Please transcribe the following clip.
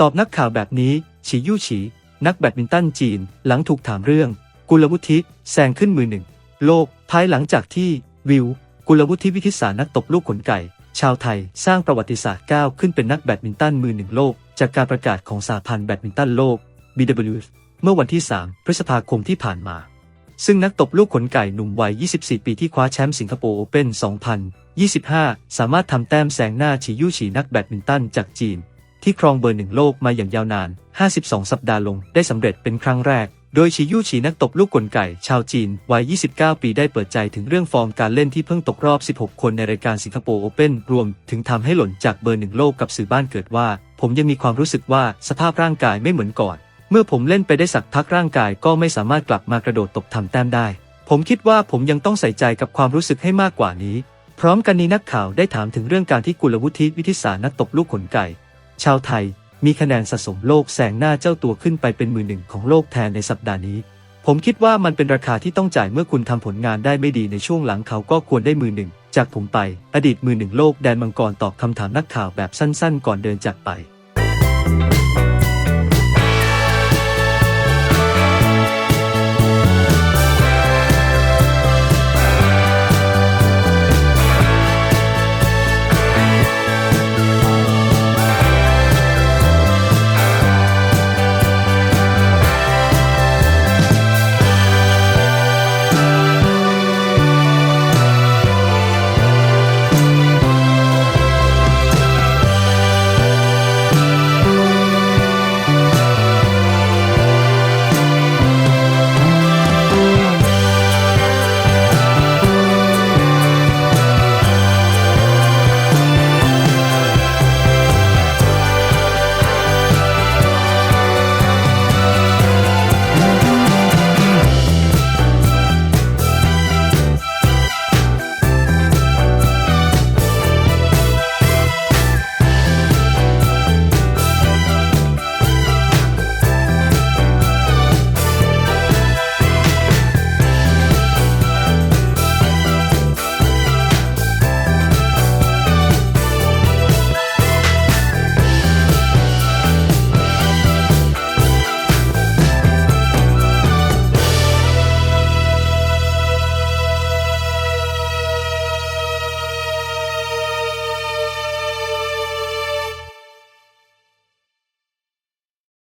ตอบนักข่าวแบบนี้ ฉียู่ฉี นักแบดมินตันจีน หลังถูกถามเรื่อง กุลวุฒิแซงขึ้นมือหนึ่ง โลก ภายหลังจากที่ วิว กุลวุฒิวิทิสานักตบลูกขนไก่ ชาวไทยสร้างประวัติศาสตร์ก้าวขึ้นเป็นนักแบดมินตันมือหนึ่งโลก จากการประกาศของสหพันธ์แบดมินตันโลก BWF เมื่อวันที่ 3 พฤษภาคมที่ผ่านมา ซึ่งนักตบลูกขนไก่หนุ่มวัย 24 ปีที่คว้าแชมป์สิงคโปร์โอเพ่น2025 สามารถทำแต้มแซงหน้าฉียู่ฉีนักแบดมินตันจากจีน ที่ครองเบอร์หนึ่งโลกมาอย่างยาวนาน 52 สัปดาห์ลงได้สำเร็จเป็นครั้งแรก โดยฉียู่ฉีนักตบลูกกลไก่ชาวจีนวัย 29 ปีได้เปิดใจถึงเรื่องฟอร์มการเล่นที่เพิ่งตกรอบ 16 คนในรายการสิงคโปร์โอเพ่นรวมถึงทำให้หล่นจากเบอร์หนึ่งโลกกับสื่อบ้านเกิดว่า ผมยังมีความรู้สึกว่าสภาพร่างกายไม่เหมือนก่อน เมื่อผมเล่นไปได้สักพักร่างกายก็ไม่สามารถกลับมากระโดดตบทำแต้มได้ ผมคิดว่าผมยังต้องใส่ใจกับความรู้สึกให้มากกว่านี้ พร้อมกันนี้นักข่าวได้ถามถึงเรื่องการที่กุลวุฒิวิทิสารนักตบลูกขนไก่ ชาวไทยมีคะแนนสะสมโลกแซงหน้าเจ้าตัวขึ้นไปเป็นมือหนึ่งของโลกแทนในสัปดาห์นี้ ผมคิดว่ามันเป็นราคาที่ต้องจ่ายเมื่อคุณทำผลงานได้ไม่ดีในช่วงหลังเขาก็ควรได้มือหนึ่งจากผมไป อดีตมือหนึ่งโลกแดนมังกรตอบคำถามนักข่าวแบบสั้นๆ ก่อนเดินจากไป